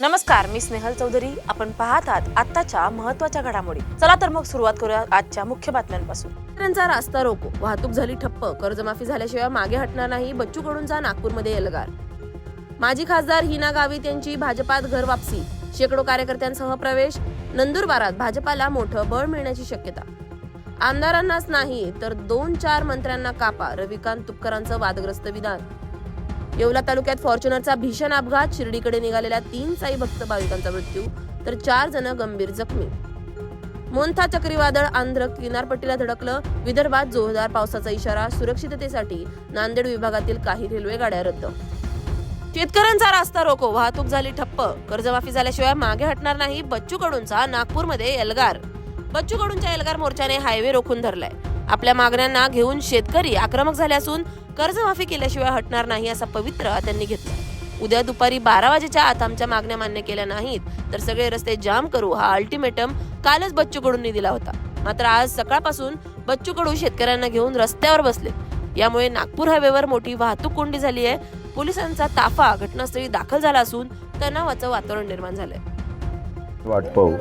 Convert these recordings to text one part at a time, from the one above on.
नमस्कार मी स्नेहल चौधरी. आपण पाहत आहात आताच्या महत्त्वाच्या घडामोडी. चला तर मग सुरुवात करूया आजच्या मुख्य बातम्यांपासून. शेतकऱ्यांचा रास्ता रोको. वाहतूक झाली ठप्प. कर्जमाफी झाल्याशिवाय मागे हटणार नाही. बच्चू कडूंचा नागपूरमध्ये एल्गार. माजी खासदार हिना गावित यांची भाजपात घर वापसी. शेकडो कार्यकर्त्यांसह प्रवेश. नंदुरबारात भाजपाला मोठं बळ मिळण्याची शक्यता. आमदारांनाच नाही तर दोन चार मंत्र्यांना कापा. रविकांत तुपकरांचं वादग्रस्त विधान. येवला तालुक्यात फॉर्च्युनरचा भीषण अपघात. शिर्डीकडे निघालेल्या तीन साई भक्त भाविकांचा मृत्यू तर चार जण गंभीर जखमी. मोंथा चक्रीवादळ आंध्र किनारपट्टीला धडकलं. विदर्भात जोरदार पावसाचा इशारा सुरक्षिततेसाठी नांदेड विभागातील काही रेल्वे गाड्या रद्द. शेतकऱ्यांचा रास्ता रोको वाहतूक झाली ठप्प. कर्जमाफी झाल्याशिवाय मागे हटणार नाही बच्चू कडूंचा नागपूरमध्ये एल्गार. बच्चू कडूंच्या एल्गार मोर्चाने हायवे रोखून धरलाय. आपल्या मागण्यांना घेऊन शेतकरी आक्रमक झाले असून कर्जमाफी केल्याशिवाय हटणार नाही असा पवित्रा त्यांनी घेतला. उद्या दुपारी बारा वाजेच्या आत आमच्या मागण्या मान्य केल्या नाहीत तर सगळे रस्ते जाम करू हा अल्टिमेटम कालच बच्चू कडूंनी दिला होता. मात्र आज सकाळपासून बच्चू कडू शेतकऱ्यांना घेऊन रस्त्यावर बसले. यामुळे नागपूर हायवेवर मोठी वाहतूक कोंडी झाली आहे. पोलिसांचा ताफा घटनास्थळी दाखल झाला असून तणावाचं वातावरण निर्माण झालंय. वाट पाहू.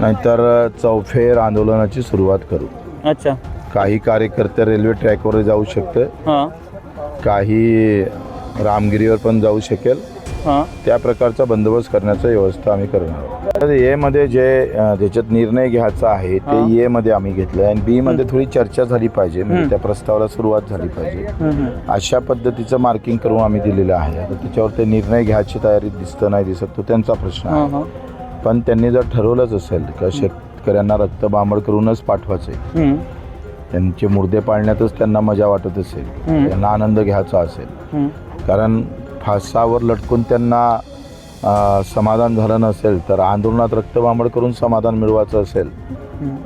नाहीतर चौफेर आंदोलनाची सुरुवात करू. अच्छा. काही कार्यकर्ते रेल्वे ट्रॅकवर जाऊ शकते. हां. काही रामगिरीवर पण जाऊ शकेल. हां. त्या प्रकारचा बंदोबस्त करण्याचा व्यवस्था आम्ही करणार आहोत. तर ए मध्ये जे अ, ज्याच्यात निर्णय घ्यायचा आहे. ते ए मध्ये आम्ही घेतलंय. आणि बी मध्ये थोडी चर्चा झाली पाहिजे. म्हणजे. त्या प्रस्तावाला सुरुवात झाली पाहिजे. अशा पद्धतीचं मार्किंग करून आम्ही दिलेलं आहे. आता त्याच्यावर ते निर्णय घ्यायची तयारी दिसतं नाही दिसत तो त्यांचा प्रश्न आहे. हां पण त्यांनी जर ठरवलंच असेल का शेतकऱ्यांना रक्तबांबड करूनच पाठवायचे. त्यांचे मुर्दे पाळण्यातच त्यांना मजा वाटत असेल. त्यांना आनंद घ्यायचा असेल. कारण फासावर लटकून त्यांना समाधान झालं नसेल तर आंदोलनात रक्तबांबड करून समाधान मिळवायचं असेल.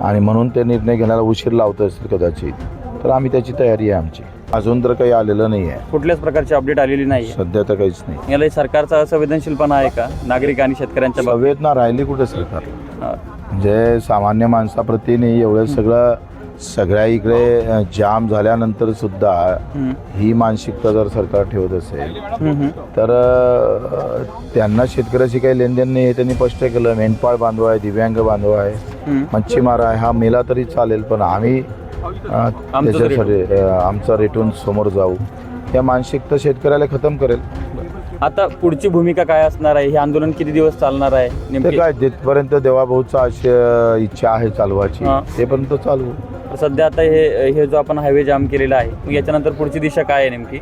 आणि म्हणून ते निर्णय घेण्याला उशीर लावत असेल कदाचित तर आम्ही त्याची तयारी आहे आमची. अजून तर काही आलेलं नाही आहे. कुठल्याच प्रकारची अपडेट आलेली नाही सध्या तर काहीच नाही. याला सरकारचा संवेदनशीलपणा आहे का? नागरिक आणि शेतकऱ्यांच्या संवेदना राहिली कुठे सरकार? हां. म्हणजे सामान्य माणसाप्रती नाही एवढं सगळं सगळ्या इकडे जाम झाल्यानंतर सुद्धा ही मानसिकता जर सरकार ठेवत असेल. तर त्यांना शेतकऱ्याशी काही लेनदेन नाही हे त्यांनी स्पष्ट केलं मेंढपाळ बांधव आहे दिव्यांग बांधव आहे. मच्छीमार आहे हा मेला तरी चालेल पण आम्ही त्याच्यासाठी आमचा रेटून समोर जाऊ या मानसिकता शेतकऱ्याला खतम करेल आता पुढची भूमिका काय असणार आहे? हे आंदोलन किती दिवस चालणार आहे? ते नेमके काय जिथपर्यंत देवाभाऊचा अशी इच्छा आहे चालवायची हा. तेपर्यंत चालवू सध्या आता हे हे जो आपण हायवे जाम केलेला आहे मग याच्यानंतर पुढची दिशा काय आहे नेमकी?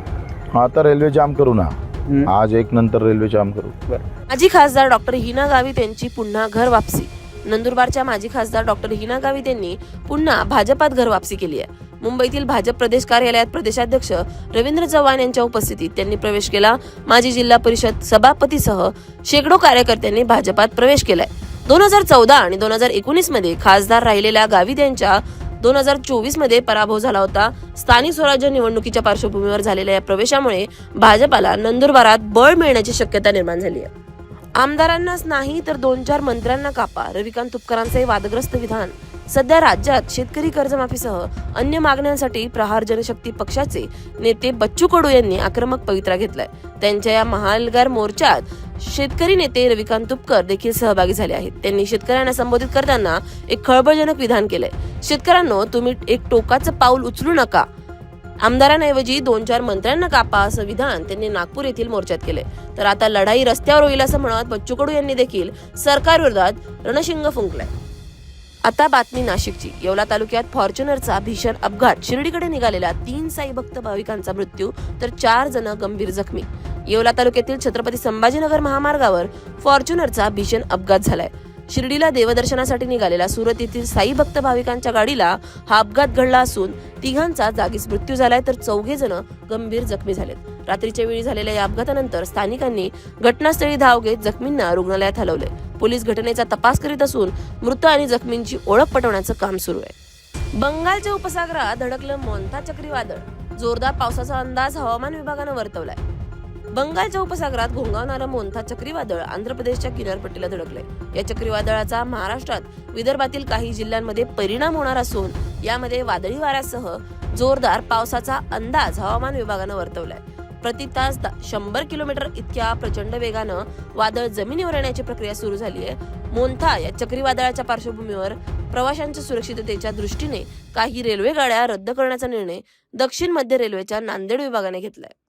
आता रेल्वे जाम करू ना. हम्म. आज एक नंतर रेल्वे जाम करू. माजी खासदार डॉक्टर हिना गावित यांची पुन्हा घर वापसी. नंदुरबारच्या माजी खासदार डॉक्टर हिना गावित यांनी पुन्हा भाजपात घर वापसी केली आहे. मुंबईतील भाजप प्रदेश कार्यालयात प्रदेशाध्यक्ष रवींद्र चव्हाण यांच्या उपस्थितीत त्यांनी प्रवेश केला. माजी जिल्हा परिषद सभापतीसह शेकडो कार्यकर्त्यांनी भाजपात प्रवेश केलाय. दोन हजार चौदा आणि दोन हजार एकोणीसमध्ये खासदार राहिलेल्या गावित यांच्या दोन हजार चोवीसमध्ये पराभव झाला होता. स्थानिक स्वराज्य निवडणुकीच्या पार्श्वभूमीवर झालेल्या या प्रवेशामुळे भाजपाला नंदुरबारात बळ मिळण्याची शक्यता निर्माण झाली आहे. आमदारांनाच नाही तर दोन चार मंत्र्यांना कापा. रविकांत तुपकरांचे वादग्रस्त विधान. सध्या राज्यात शेतकरी कर्जमाफीसह अन्य मागण्यांसाठी प्रहार जनशक्ती पक्षाचे नेते बच्चू कडू यांनी आक्रमक पवित्रा घेतलाय. त्यांच्या या महालगार मोर्चात शेतकरी नेते रविकांत तुपकर देखील सहभागी झाले आहेत. त्यांनी शेतकऱ्यांना संबोधित करताना एक खळबळजनक विधान केलंय. शेतकऱ्यांनो तुम्ही एक टोकाचं पाऊल उचलू नका. आमदारांऐवजी दोन चार मंत्र्यांना कापा असं विधान त्यांनी नागपूर येथील मोर्चात केले तर आता लढाई रस्त्यावर होईल असं म्हणत बच्चू कडू यांनी देखील सरकारविरोधात रणशिंग फुंकलाय. आता बातमी नाशिकची. येवला तालुक्यात फॉर्च्युनरचा भीषण अपघात. शिर्डीकडे निघालेला तीन साई भक्त भाविकांचा मृत्यू तर चार जण गंभीर जखमी. येवला तालुक्यातील छत्रपती संभाजीनगर महामार्गावर फॉर्च्युनरचा भीषण अपघात झालाय. शिर्डीला देवदर्शनासाठी निघालेल्या सुरत येथील साई भक्त भाविकांच्या गाडीला हा अपघात घडला असून तिघांचा जागीच मृत्यू झालाय तर चौघे जण गंभीर जखमी झालेत. रात्रीच्या वेळी झालेल्या या अपघातानंतर स्थानिकांनी घटनास्थळी धाव घेत जखमींना रुग्णालयात हलवले पोलीस घटनेचा तपास करीत असून मृत आणि जखमींची ओळख पटवण्याचं काम सुरू आहे. बंगालच्या उपसागरात धडकलं मोंथा चक्रीवादळ. जोरदार पावसाचा अंदाज हवामान विभागानं वर्तवलाय. बंगालच्या उपसागरात घोंगावणारं मोंथा चक्रीवादळ आंध्र प्रदेशच्या किनारपट्टीला धडकलंय. या चक्रीवादळाचा महाराष्ट्रात विदर्भातील काही जिल्ह्यांमध्ये परिणाम होणार असून यामध्ये वादळी वाऱ्यासह जोरदार पावसाचा अंदाज हवामान विभागानं वर्तवलाय. प्रति तास दा- शंभर किलोमीटर इतक्या प्रचंड वेगानं वादळ जमिनीवर येण्याची प्रक्रिया सुरू झाली आहे. मोन्था या चक्रीवादळाच्या पार्श्वभूमीवर प्रवाशांच्या सुरक्षिततेच्या दृष्टीने काही रेल्वे गाड्या रद्द करण्याचा निर्णय दक्षिण मध्य रेल्वेच्या नांदेड विभागाने घेतलाय.